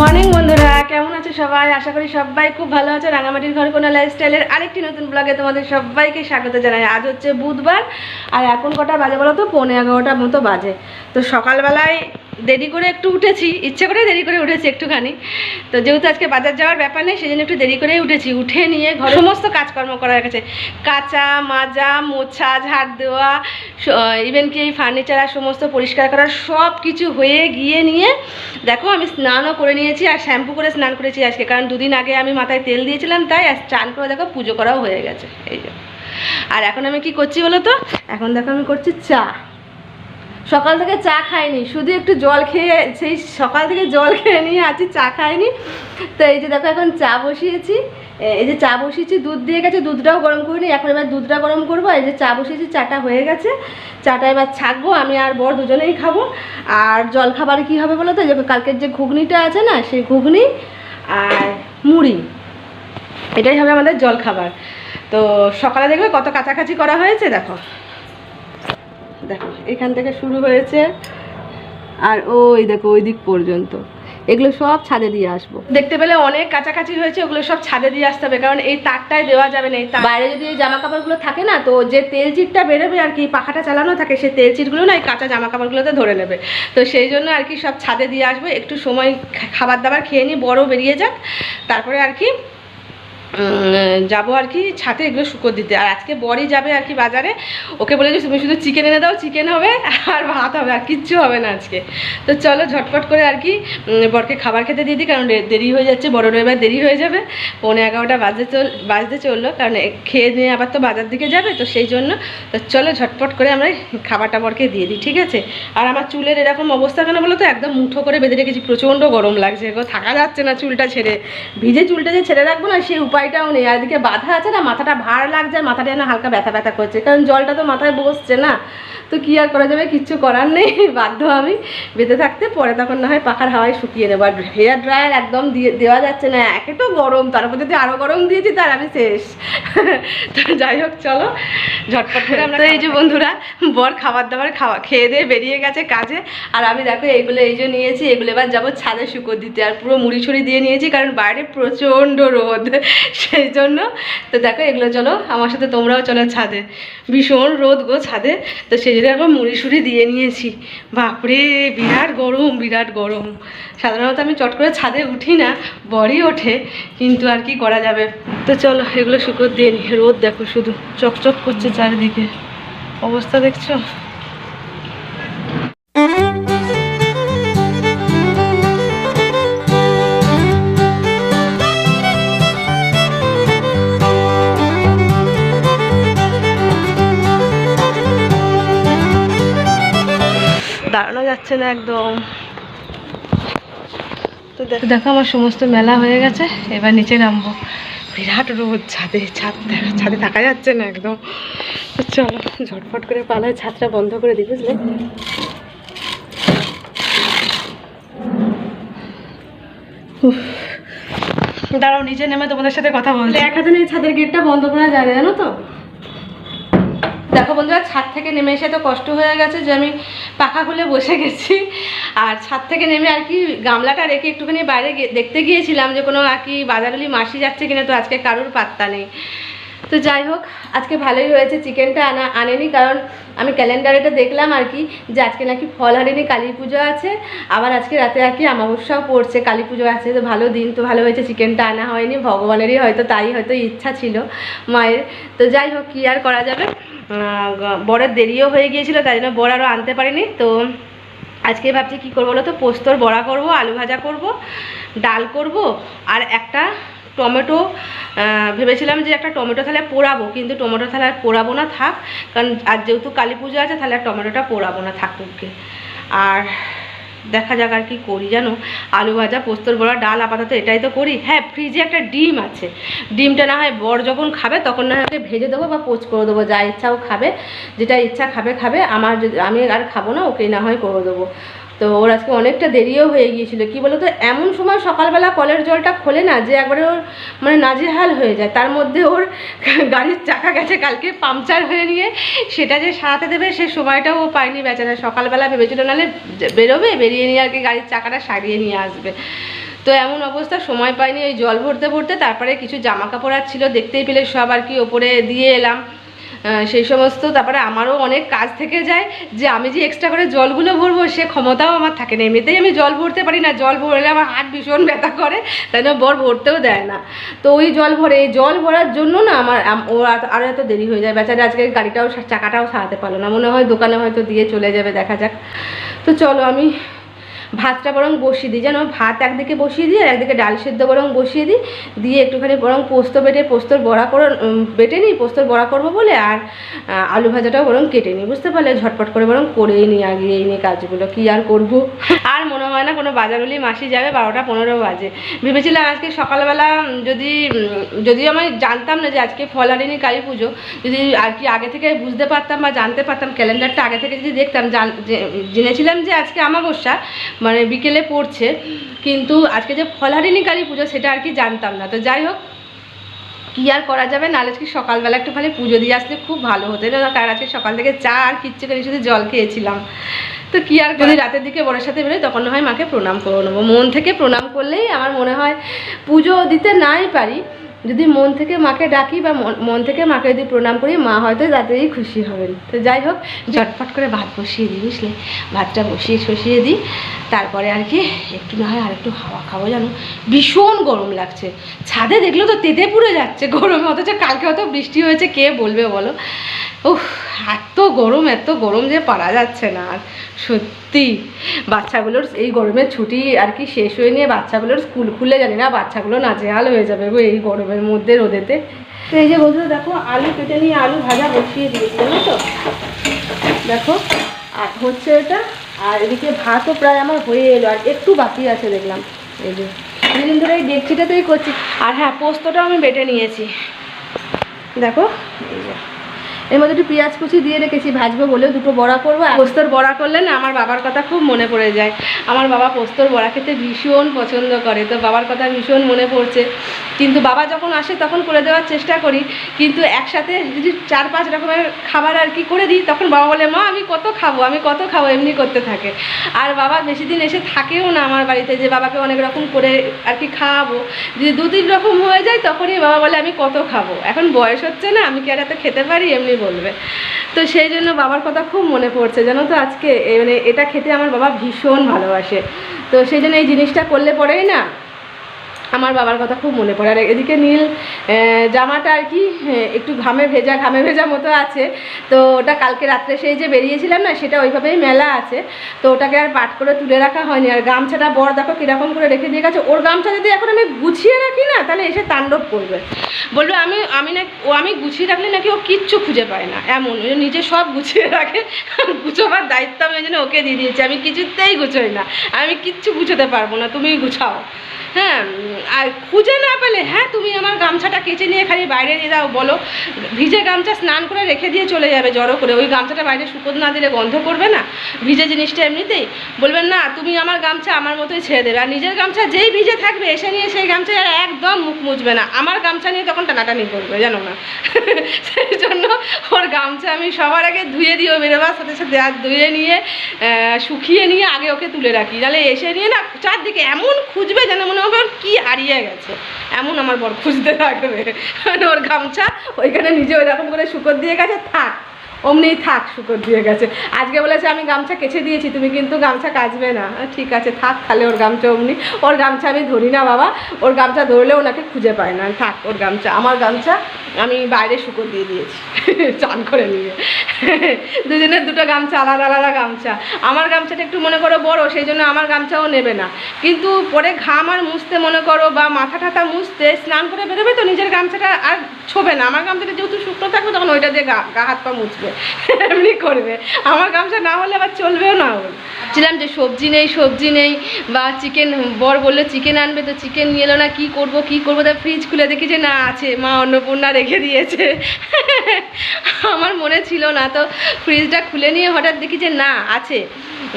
Morning বন্ধুরা, কেমন আছে সবাই? আশা করি সবাই খুব ভালো আছে। রাঙামাটির ঘর কোনো লাইফস্টাইলের আরেকটি নতুন ব্লগে তোমাদের সবাইকে স্বাগত জানাই। আজ হচ্ছে বুধবার, আর এখন কটা বাজে বলো তো? পৌনে এগারোটার মতো বাজে। তো সকালবেলায় দেরি করে একটু উঠেছি, ইচ্ছে করে দেরি করে উঠেছি একটুখানি। তো যেহেতু আজকে বাজার যাওয়ার ব্যাপার নেই সেই জন্য একটু দেরি করেই উঠেছি। উঠে নিয়ে ঘর সমস্ত কাজকর্ম করা হয়ে গেছে। কাঁচা, মাজা, মোছা, ঝাড় দেওয়া ইভেন কি এই ফার্নিচার আর সমস্ত পরিষ্কার করা, সব কিছু হয়ে গিয়ে নিয়ে, দেখো আমি স্নানও করে নিয়েছি আর শ্যাম্পু করে স্নান করেছি আজকে। কারণ দুদিন আগে আমি মাথায় তেল দিয়েছিলাম, তাই আর স্নান করে দেখো পুজো করাও হয়ে গেছে। এই আর এখন আমি কি করছি বলো তো? এখন দেখো আমি করছি চা। সকাল থেকে চা খাইনি, শুধু একটু জল খেয়ে সেই সকাল থেকে জল খেয়ে নিয়ে আছি, চা খাইনি। তো এই যে দেখো এখন চা বসিয়েছি এই যে চা বসিয়েছি, দুধ দিয়ে গেছে, দুধটাও গরম করিনি, এখন এবার দুধটা গরম করব, এই যে চা বসিয়েছি, চাটা হয়ে গেছে, চাটা এবার ছাকবো, আমি আর বর দুজনেই খাব। আর জল খাবারে কী হবে বলো তো? যে কালকের যে ঘুগনিটা আছে না, সেই ঘুগনি আর মুড়ি, এটাই হবে আমাদের জল খাবার তো সকালে দেখবে কত কাছাকাছি করা হয়েছে, দেখো। দেখো এখান থেকে শুরু হয়েছে। আর ওই দেখো ওই দিক পর্যন্ত। এগুলো সব ছাদে দিয়ে আসব। দেখতে পেলে অনেক কাছাকাছি হয়েছে ওগুলো সব ছাদে দিয়ে আসতে হবে কারণ এই তাকটায় দেওয়া যাবে না এই তাক- বাইরে যদি এই জামা কাপড়গুলো থাকে না তো যে তেল চিটটা বেরোবে আর কি পাখাটা চালানো থাকে সেই তেল চিটগুলো না এই কাঁচা জামা কাপড়গুলোতে ধরে নেবে। তো সেই জন্য আর কি সব ছাদে দিয়ে আসব একটু সময় খাবার দাবার খেয়ে নিই বড় বেরিয়ে যাক তারপরে আর কি যাব আর কি ছাতে এগুলো শুকোর দিতে। আর আজকে বরই যাবে আর কি বাজারে। ওকে বলে তুমি শুধু চিকেন এনে দাও চিকেন হবে, আর ভাত হবে, আর কিচ্ছু হবে না আজকে। তো চলো ঝটপট করে আর কি বরকে খাবার খেতে দিয়ে দিই, কারণ দেরি হয়ে যাচ্ছে, বড় এবার দেরি হয়ে যাবে। পৌনে এগারোটা বাজতে চল বাজতে চলল, কারণ খেয়ে নিয়ে আবার তো বাজার দিকে যাবে, তো সেই জন্য। তো চলো ঝটপট করে আমরা খাবারটা বরকে দিয়ে দিই, ঠিক আছে? আর আমার চুলের এরকম অবস্থা কেন বলো তো? একদম মুঠো করে বেঁধে রেখেছি, প্রচণ্ড গরম লাগছে থাকা যাচ্ছে না চুলটা ছেড়ে। ভিজে চুলটা যে ছেড়ে রাখব না সেই উপায়টাও নেই। আর এদিকে বাধা আছে না মাথাটা ভার লাগছে আর মাথাটা যেন হালকা ব্যথা ব্যথা করছে। কারণ জলটা তো মাথায় বসছে না। তো কী আর করা যাবে? কিচ্ছু করার নেই। বাধ্য আমি বেঁধে থাকতে। পরে তখন না হয় পাখার হাওয়ায় শুকিয়ে নেব। আর হেয়ার ড্রায়ার একদম দিয়ে দেওয়া যাচ্ছে না। একে তো গরম। তারপর যদি আরও গরম দিয়েছি তার আমি শেষ। তো যাই হোক চলো। ঝটপট করে আমরা এই যে বন্ধুরা বর খাবার দাবার খাওয়া খেয়ে দিয়ে বেরিয়ে গেছে কাজে। আর আমি দেখো এইগুলো এই যে নিয়েছি এগুলো এবার যাব ছাদে শুকো দিতে। আর পুরো মুড়ি ছুড়ি দিয়ে নিয়েছি কারণ বাইরে প্রচণ্ড রোদ। সেই জন্য। তো দেখো, এগুলো চলো, আমার সাথে তোমরাও চলো ছাদে। ভীষণ রোদ গো ছাদে। তো সেই জন্য এখন মুড়ি সুড়ি দিয়ে নিয়েছি। বাপরে, বিরাট গরম বিরাট গরম। সাধারণত আমি চট করে ছাদে উঠি না, বরই ওঠে, কিন্তু আর কি করা যাবে? তো চলো, এগুলো শুকো দিয়ে নি। রোদ দেখো শুধু, চকচক করছে চারিদিকে। অবস্থা দেখছ? দাঁড়ানো যাচ্ছে না একদম। তো দেখো আমার সমস্ত মেলা হয়ে গেছে এবার নিচে নামবো। বিরাট রোদ ছাদে ছাদ দেখা- ছাদে থাকা যাচ্ছে না একদম। তো চলো ঝটফট করে পালায় ছাদটা বন্ধ করে দিই বুঝলে? দাঁড়াও নিচে নেমে তোমাদের সাথে কথা বলছি। এক হাতে এই ছাদের গেটটা বন্ধ করা যাবে জানো তো? দেখো বন্ধুরা, ছাদ থেকে নেমে এসে তো কষ্ট হয়ে গেছে যে আমি পাখা খুলে বসে গেছি। আর ছাদ থেকে নেমে আর কি গামলাটা রেখে একটুখানি বাইরে দেখতে গিয়েছিলাম যে কোনো আর কি বাজারগুলি মাসি যাচ্ছে কিনা তো আজকে কারুর পাত্তা নেই। তো যাই হোক, আজকে ভালোই হয়েছে, চিকেনটা আনা আনেনি, কারণ আমি ক্যালেন্ডারেটা দেখলাম আর কি, যে আজকে নাকি ফল হারিনি কালী পুজো আছে, আবার আজকে রাতে আর কি অমাবস্যাও পড়ছে, কালী পুজো আছে, তো ভালো দিন, তো ভালো হয়েছে, চিকেনটা আনা হয়নি, ভগবানেরই হয়তো তাই, হয়তো ইচ্ছা ছিল মায়ের, তো যাই হোক, কী আর করা যাবে? বরের দেরিও হয়ে গিয়েছিল, তাই জন্য বর আরও আনতে পারিনি, তো আজকে ভাবছি কী করব বলো তো, পোস্তর বড়া করব, আলু ভাজা করব, ডাল করব, আর একটা টমেটো ভেবেছিলাম যে একটা টমেটো থালে পোড়াবো, কিন্তু টমেটো থালে আর পোড়াবো না থাক, কারণ আর যেহেতু কালী পুজো আছে, তাহলে আর টমেটোটা পোড়াবো না থাকুককে আর দেখা যাক আর কি করি জানো? আলু ভাজা, পোস্তর বড়া, ডাল আপাতত এটাই তো করি। হ্যাঁ ফ্রিজে একটা ডিম আছে। ডিমটা না হয় বর যখন খাবে, তখন না হয় ভেজে দেবো বা পোচ করে দেবো, যা ইচ্ছা ও খাবে, যেটা ইচ্ছা খাবে খাবে। আমার আমি আর খাব না, ওকেই না হয় করে দেবো। তো ওর আজকে অনেকটা দেরিও হয়ে গিয়েছিল। কি বলতো, এমন সময় সকালবেলা কলের জলটা খোলে না যে একবারে ওর মানে নাজেহাল হয়ে যায়। তার মধ্যে ওর গাড়ির চাকা গেছে কালকে পাংচার হয়ে নিয়ে। সেটা যে সারাতে দেবে সে সময়টাও ও পায়নি বেচারা। সকালবেলা ভেবেছিল নাহলে বেরোবে, বেরিয়ে নিয়ে আর কি গাড়ির চাকাটা সারিয়ে নিয়ে আসবে। তো এমন অবস্থা, সময় পাইনি ওই জল ভরতে ভরতে। তারপরে কিছু জামা কাপড় আর ছিল, দেখতেই পেলে সব আর কি ওপরে দিয়ে এলাম। সেই সমস্ত, তারপরে আমারও অনেক কাজ থেকে যায় যে আমি যে এক্সট্রা করে জলগুলো ভরবো, সে ক্ষমতাও আমার থাকে না। এমনিতেই আমি জল ভরতে পারি না, জল ভরলে আমার হাত ভীষণ ব্যথা করে, তাই না বর ভরতেও দেয় না। তো ওই জল ভরে, এই জল ভরার জন্য না আমার আম- ওর আর- আরও এত দেরি হয়ে যায়। বেচারা আজকে গাড়িটাও চাকাটাও সারাতে পারল না। মনে হয় দোকানে হয়তো দিয়ে চলে যাবে, দেখা যাক। তো চলো আমি ভাতটা বরং বসিয়ে দিই। যেন ভাত একদিকে বসিয়ে দিই আর একদিকে ডাল সেদ্ধ বরং বসিয়ে দিই। দিয়ে একটুখানি বরং পোস্ত বেটে, পোস্তর বড়া করে বেটে নিই, পোস্তর বড়া করব বলে আর আলু ভাজাটাও বরং কেটে নিই, বুঝতে পারলে? ঝটপট করে বরং করেই নিই, আগিয়ে নিই কাজগুলো। কি আর করব? আর মনে হয় না কোনো বাজার হলেই মাসি যাবে, বারোটা পনেরো বাজে। ভেবেছিলাম আজকে সকালবেলা যদি যদি আমি জানতাম না যে আজকে ফলারিনী কালী পুজো, যদি আর কি আগে থেকে বুঝতে পারতাম বা জানতে পারতাম, ক্যালেন্ডারটা আগে থেকে যদি দেখতাম জেনেছিলাম যে আজকে আমাবস্যা মানে বিকেলে পড়ছে কিন্তু আজকে যে ফলারিনী কালী পুজো সেটা আর কি জানতাম না। তো যাই হোক কি আর করা যাবে? নাহলে আজকে সকালবেলা একটুখানি পুজো দিয়ে আসলে খুব ভালো হতো। না কারণ আজকে সকাল থেকে চা আর কিচ্ছু করে শুধু জল খেয়েছিলাম। তো কি আর যদি রাতের দিকে বড়ের সাথে বেরোয় তখন হয় মাকে প্রণাম করে নেব। মন থেকে প্রণাম করলেই আমার মনে হয় পুজো দিতে নাই পারি। যদি মন থেকে মাকে ডাকি বা মন- থেকে মাকে যদি প্রণাম করি, মা হয়তো তাতেই খুশি হবেন। তো যাই হোক, ঝটপট করে ভাত বসিয়ে দিই, বুঝলে? ভাতটা বসিয়ে সসিয়ে দিই। তারপরে আর কি, একটু না হয় আর একটু হাওয়া খাব, জানো? ভীষণ গরম লাগছে। ছাদে দেখলেও তো তেতে পুড়ে যাচ্ছে গরমে, অথচ কালকে অত বৃষ্টি হয়েছে, কে বলবে বলো? এত গরম এত গরম যে পারা যাচ্ছে না আর। সত্যি, বাচ্চাগুলোর এই গরমের ছুটি আর কি শেষ হয়ে নিয়ে বাচ্চাগুলোর স্কুল খুলে জানি না, বাচ্চাগুলো নাজেহাল হয়ে যাবে গো এই গরমের মধ্যে রোদেতে। এই যে বন্ধুরা, দেখো, আলু কেটে নিয়ে আলু ভাজা বসিয়ে দিয়েছি, জানো তো? দেখো, আর হচ্ছে এটা, আর এদিকে ভাতও প্রায় আমার হয়ে এলো, আর একটু বাকি আছে দেখলাম। এই যে দুদিন ধরে এই ডেকচিটাতেই করছি। আর হ্যাঁ পোস্তটাও আমি বেটে নিয়েছি। দেখো, এই যে। এর মধ্যে একটু পেঁয়াজ কুচি দিয়ে রেখেছি, ভাজবো বলে দুটো বড়া করব। পোস্তর বড়া করলে না আমার বাবার কথা খুব মনে পড়ে যায়। আমার বাবা পোস্তর বড়া খেতে ভীষণ পছন্দ করে, তো বাবার কথা ভীষণ মনে পড়ছে। কিন্তু বাবা যখন আসে তখন করে দেওয়ার চেষ্টা করি, কিন্তু একসাথে যদি চার পাঁচ রকমের খাবার আর কি করে দিই, তখন বাবা বলে, মা, আমি কত খাব, আমি কত খাব? এমনি করতে থাকে। আর বাবা বেশি দিন এসে থাকেও না আমার বাড়িতে যে বাবাকে অনেক রকম করে আর কি খাওয়াবো। যদি দু তিন রকম হয়ে যায় তখনই বাবা বলে, আমি কত খাব? এখন বয়স হচ্ছে না, আমি কি আর এত খেতে পারি? এমনি বলবে। তো সেই জন্য বাবার কথা খুব মনে পড়ছে, জানো তো আজকে? মানে এটা খেতে আমার বাবা ভীষণ ভালোবাসে। তো সেই জন্য এই জিনিসটা করলে পরেই না আমার বাবার কথা খুব মনে পড়ে। আর এদিকে নীল জামাটা আর কি একটু ঘামে ভেজা ঘামে ভেজা মতো আছে। তো ওটা কালকে রাত্রে সেই যে বেরিয়েছিলাম না, সেটা ওইভাবেই মেলা আছে। তো ওটাকে আর পাট করে তুলে রাখা হয়নি। আর গামছাটা বড় দেখো কীরকম করে রেখে দিয়ে গেছে। ওর গামছা যদি এখন আমি গুছিয়ে রাখি না, তাহলে এসে তাণ্ডব করবে। বলবে, আমি আমি না, ও আমি গুছিয়ে রাখলে নাকি ও কিচ্ছু খুঁজে পায় না। এমন ও নিজে সব গুছিয়ে রাখে। গুছোবার দায়িত্ব আমি জন্য ওকে দিয়ে দিয়েছি। আমি কিছুতেই গুছোই না। আমি কিচ্ছু গুছোতে পারব না, তুমিই গুছাও। হ্যাঁ আর খুঁজে না পেলে হ্যাঁ তুমি আমার গামছাটা কেচে নিয়ে খালি বাইরে দিয়ে দাও, বলো। ভিজে গামছা স্নান করে রেখে দিয়ে চলে যাবে জড়ো করে। ওই গামছাটা বাইরে শুকোতে না দিলে গন্ধ করবে না? ভিজে জিনিসটা এমনিতেই? বলবেন, না, তুমি আমার গামছা আমার মতোই ছেড়ে দেবে। আর নিজের গামছা যেই ভিজে থাকবে, এসে নিয়ে সেই গামছা একদম মুখ মুছবে না। আমার গামছা নিয়ে তখন টানাটানি করবে, জানো না? সেই জন্য ওর গামছা আমি সবার আগে ধুয়ে দিই ও বেরোবার সাথে সাথে আর ধুয়ে নিয়ে শুকিয়ে নিয়ে আগে ওকে তুলে রাখি। তাহলে এসে নিয়ে না চারদিকে এমন খুঁজবে যেন মনে হবে কী হারিয়ে গেছে। এমন আমার বর খুঁজতে থাকবে। মানে ওর গামছা ওইখানে নিজে ওইরকম করে শুকর দিয়ে গেছে, থাক। অমনিই থাক, শুকর দিয়ে গেছে। আজকে বলেছে, আমি গামছা কেচে দিয়েছি, তুমি কিন্তু গামছা কাচবে না। ঠিক আছে, থাক, তাহলে ওর গামছা অমনি, ওর গামছা আমি ধরি না বাবা, ওর গামছা ধরলে ওনাকে খুঁজে পায় না। থাক, ওর গামছা, আমার গামছা আমি বাইরে শুকর দিয়ে দিয়েছি। চান করে নিয়ে। দুজনের দুটো গামছা, আলাদা আলাদা গামছা। আমার গামছাটা একটু মনে করো বড়, সেই জন্য আমার গামছাও নেবে না। কিন্তু পরে ঘাম আর মুছতে মনে করো বা মাথা টাথা মুছতে স্নান করে বেরোবে তো, নিজের গামছাটা আর ছোবে না। আমার গামছাটা যেহেতু শুকনো থাকবে, তখন ওইটা দিয়ে গা গা, হাত, পা মুছবে। এমনি করবে। আমার গামছা না হলে আবার চলবেও না ওর। ছিলাম যে সবজি নেই সবজি নেই, বা চিকেন বর বলল চিকেন আনবে তো চিকেন নিয়ে এলো না, কী করব কী করব? তা ফ্রিজ খুলে দেখি যে না আছে, মা অন্নপূর্ণা রেখে দিয়েছে। আমার মনে ছিল না তো ফ্রিজটা খুলে নিয়ে হঠাৎ দেখি যে না, আছে।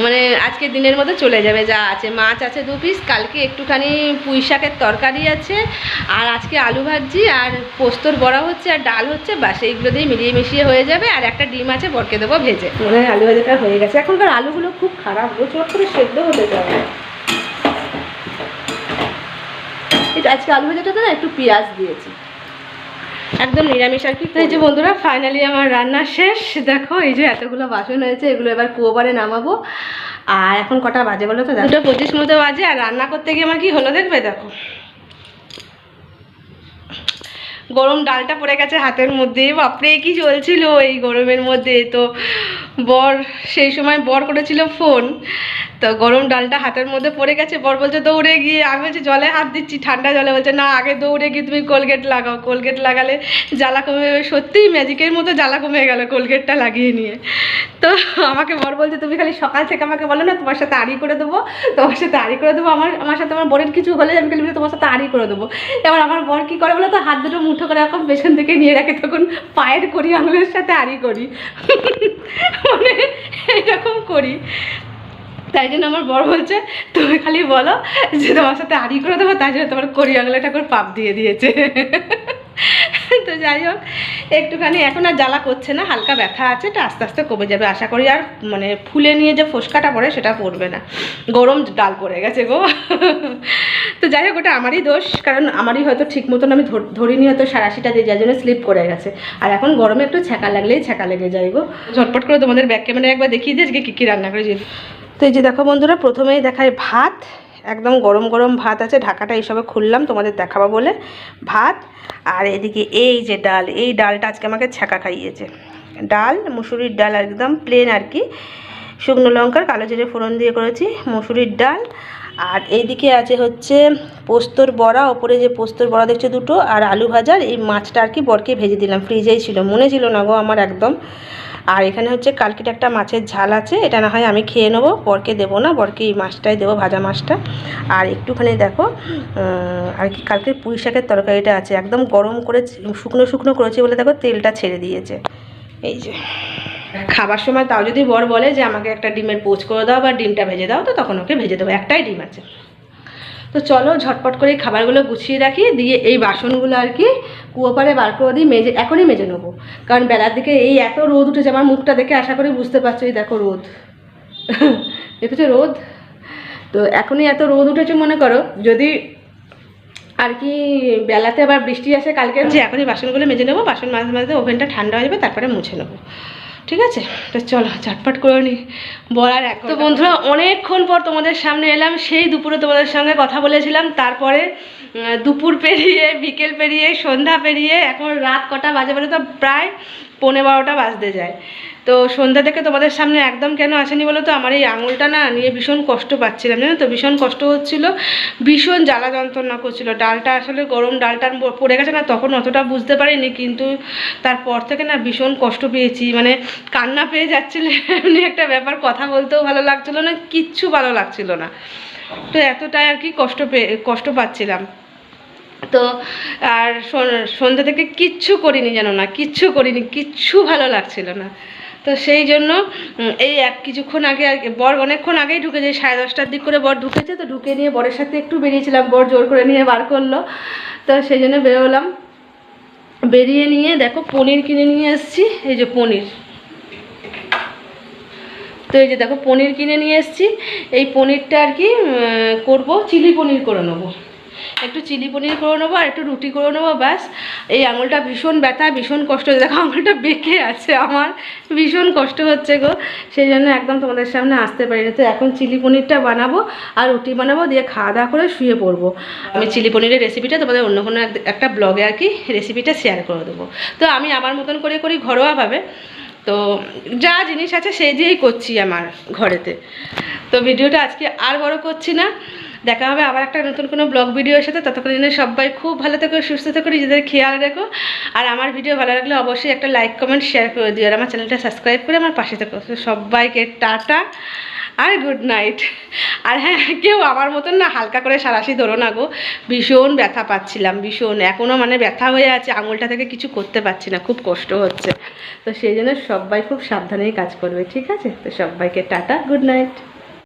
মানে আজকে দিনের মধ্যে চলে যাবে, যা আছে। মাছ আছে দু পিস কালকে একটুখানি পুঁই শাকের তরকারি আছে, আর আজকে আলু ভাজি, আর পোস্তর বড়া হচ্ছে, আর ডাল হচ্ছে, বাস এইগুলো দিয়ে মিলিয়ে মিশিয়ে হয়ে যাবে, আর একটা ডিম আছে, বরকে দেবো ভেজে। মনে হয় আলু ভাজাটা হয়ে গেছে। এখনকার আলুগুলো খুব খারাপ গো করে সেদ্ধ হতে যাবে আজকে আলু ভাজাটাতে না একটু পেঁয়াজ দিয়েছি। একদম নিরামিষ আর কি এই যে বন্ধুরা ফাইনালি আমার রান্না শেষ। দেখো এই যে এতগুলো বাসন হয়েছে এগুলো এবার কুয়োবারে নামাবো। আর এখন কটা বাজে বলো তো? দুটো পঁচিশ মতো বাজে আর রান্না করতে গিয়ে আমার কি হলো দেখবে? দেখো। গরম ডালটা পড়ে গেছে হাতের মধ্যে। বাপরে কি চলছিল এই গরমের মধ্যে? তো বর সেই সময় বর করেছিল ফোন। তো গরম ডালটা হাতের মধ্যে পড়ে গেছে, বর বলছে, দৌড়ে গিয়ে। আমি বলছি, জলে হাত দিচ্ছি, ঠান্ডা জলে। বলছে, না, আগে দৌড়ে গিয়ে তুমি কোলগেট লাগাও। কোলগেট লাগালে জ্বালা কমে সত্যিই ম্যাজিকের মতো জ্বালা কমে গেল কোলগেটটা লাগিয়ে নিয়ে। তো আমাকে বর বলছে, তুমি খালি সকাল থেকে আমাকে বলো না, তোমার সাথে আড়ি করে দেবো, তোমার সাথে আড়ি করে দেবো, আমার আমার সাথে আমার বরের কিছু হলে আমি খালি তোমার সাথে আড়ি করে দেবো। এবার আমার বর কী করে বলো তো, হাত দুটো মুঠো করে এখন পেছন থেকে নিয়ে রাখে, তখন পায়ের করি আঙুলের সাথে আড়ি করি। মানে এরকম করি। তাই জন্য আমার বর বলছে, তুমি খালি বলো যে তোমার সাথে আড়ি করে দেবো, তাই জন্য তোমার করি আঙুলে ঠাকুর পাপ দিয়ে দিয়েছে। তো যাই হোক, একটুখানি এখন আর জ্বালা করছে না, হালকা ব্যথা আছে, এটা আস্তে আস্তে কমে যাবে। আশা করি আর মানে ফুলে নিয়ে যে ফোসকাটা পড়ে সেটা পড়বে না। গরম ডাল পড়ে গেছে গো। তো যাই হোক, ওটা আমারই দোষ, কারণ আমারই হয়তো ঠিক মতন আমি ধর- ধরিনি হয়তো সারাশিটা দিয়ে যার জন্য স্লিপ করে গেছে। আর এখন গরমে একটু ছ্যাঁকা লাগলেই ছ্যাঁকা লেগে যায় গো। ঝটপট করে তোমাদের ব্যাক ক্যামেরা একবার দেখিয়ে দিয়ে আজকে কী কী রান্না করেছি। তো এই যে দেখো বন্ধুরা, প্রথমেই দেখায় ভাত। একদম গরম গরম ভাত আছে, ঢাকাটা এইসবে খুললাম, তোমাদের দেখাবো বলে। ভাত, আর এদিকে এই যে ডাল, এই ডালটা আজকে আমাকে ছ্যাঁকা খাইয়েছে। ডাল, মুসুরির ডাল একদম প্লেন আর কি। শুকনো লঙ্কার, কালো জিরে ফোড়ন দিয়ে করেছি, মুসুরির ডাল। আর এইদিকে আছে হচ্ছে পোস্তর বড়া, ওপরে যে পোস্তর বড়া দেখছ দুটো, আর আলু ভাজার, এই মাছটা আর কি বরকে ভেজে দিলাম, ফ্রিজেই ছিল, মনে ছিল না গো আমার একদম। আর এখানে হচ্ছে কালকের একটা মাছের ঝাল আছে, এটা না হয় আমি খেয়ে নেব, বরকে দেবো না, বরকে এই মাছটাই দেবো, ভাজা মাছটা। আর একটুখানি দেখো আর কি কালকের পুঁই শাকের তরকারিটা আছে, একদম গরম করে শুকনো শুকনো করেছি বলে দেখো তেলটা ছেড়ে দিয়েছে। এই যে, খাবার সময় তাও যদি বর বলে যে আমাকে একটা ডিমের পোচ করে দাও বা ডিমটা ভেজে দাও, তো তখন ওকে ভেজে দেবো, একটাই ডিম আছে। তো চলো ঝটপট করে খাবারগুলো গুছিয়ে রাখি, দিয়ে এই বাসনগুলো আর কি কুয়োপারে বার করে দিই, মেজে, এখনই মেজে নেব। কারণ বেলার দিকে এই এত রোদ উঠেছে, আমার মুখটা দেখে আশা করি বুঝতে পারছ, এই দেখো রোদ। দেখেছ রোদ। তো এখনই এত রোদ উঠেছে, মনে করো, যদি আর কি বেলাতে আবার বৃষ্টি আসে কালকে যে এখনই বাসনগুলো মেজে নেব, বাসন মাঝে মাঝে ওভেনটা ঠান্ডা হয়ে যাবে, তারপরে মুছে নেব। ঠিক আছে? তো চলো ঝটপট করে নি। বলার এক তো বন্ধুরা অনেকক্ষণ পর তোমাদের সামনে এলাম। সেই দুপুরে তোমাদের সঙ্গে কথা বলেছিলাম। তারপরে দুপুর পেরিয়ে বিকেল পেরিয়ে সন্ধ্যা পেরিয়ে এখন রাত কটা বাজে বলে তো প্রায় পৌনে বারোটা বাজতে যায়। তো সন্ধ্যা থেকে তোমাদের সামনে একদম কেন আসেনি বলো তো? আমার এই আঙুলটা না নিয়ে ভীষণ কষ্ট পাচ্ছিলাম, জানো তো? ভীষণ কষ্ট হচ্ছিল, ভীষণ জ্বালা যন্ত্রণা করছিল। ডালটা আসলে গরম ডালটা পড়ে গেছে না, তখন অতটা বুঝতে পারিনি, কিন্তু তারপর থেকে না ভীষণ কষ্ট পেয়েছি। মানে কান্না পেয়ে যাচ্ছিল, এমনি একটা ব্যাপার, কথা বলতেও ভালো লাগছিল না, কিচ্ছু ভালো লাগছিল না। তো এতটাই আর কি কষ্ট পেয়ে কষ্ট পাচ্ছিলাম। তো আর সন্ধ্যা থেকে কিচ্ছু করিনি জানো না, কিচ্ছু করিনি, কিচ্ছু ভালো লাগছিল না। তো সেই জন্য এই এক কিছুক্ষণ আগে আর বর অনেকক্ষণ আগেই ঢুকেছে, সাড়ে দশটার দিক করে বর ঢুকেছে, তো ঢুকে নিয়ে বরের সাথে একটু বেরিয়েছিলাম, বর জোর করে নিয়ে বার করল, তো সেই জন্য বেরোলাম। বেরিয়ে নিয়ে দেখো পনির কিনে নিয়ে এসেছি, এই যে পনির। তো এই যে দেখো পনির কিনে নিয়ে এসেছি, এই পনিরটা আর কি করব, চিলি পনির করে নেব। একটু চিলি পনির করে নেব আর একটু রুটি করে নেব, ব্যাস। এই আঙুলটা ভীষণ ব্যথা, ভীষণ কষ্ট দেখো, আঙুলটা বেঁকে আছে আমার। ভীষণ কষ্ট হচ্ছে গো। সেই জন্য একদম তোমাদের সামনে আসতে পারি না তো এখন চিলি পনিরটা বানাবো আর রুটি বানাবো, দিয়ে খাওয়া দাওয়া করে শুয়ে পড়ব। আমি চিলি পনিরের রেসিপিটা তোমাদের অন্য কোনো এক- একটা ব্লগে আর কি রেসিপিটা শেয়ার করে দেবো। তো আমি আমার মতন করে করি ঘরোয়াভাবে। তো যা জিনিস আছে সেই দিয়েই করছি আমার ঘরেতে। তো ভিডিওটা আজকে আর বড় করছি না। দেখা হবে আবার একটা নতুন কোনো ব্লগ ভিডিওর সাথে। ততক্ষণ জন্য সবাই খুব ভালো থেকো, সুস্থ থেকো, নিজেদের খেয়াল রেখো। আর আমার ভিডিও ভালো লাগলে অবশ্যই একটা লাইক কমেন্ট শেয়ার করে দিও। আর আমার চ্যানেলটা সাবস্ক্রাইব করে আমার পাশে থেকো। সবাইকে টাটা আর গুড নাইট আর হ্যাঁ কেউ আমার মতন না হালকা করে সারাশি ধরো না গো। ভীষণ ব্যথা পাচ্ছিলাম, ভীষণ। এখনও মানে ব্যথা হয়ে আছে, আঙুলটা থেকে কিছু করতে পারছি না, খুব কষ্ট হচ্ছে। তো সেই জন্য সবাই খুব সাবধানেই কাজ করবে, ঠিক আছে? তো সবাইকে টাটা গুড নাইট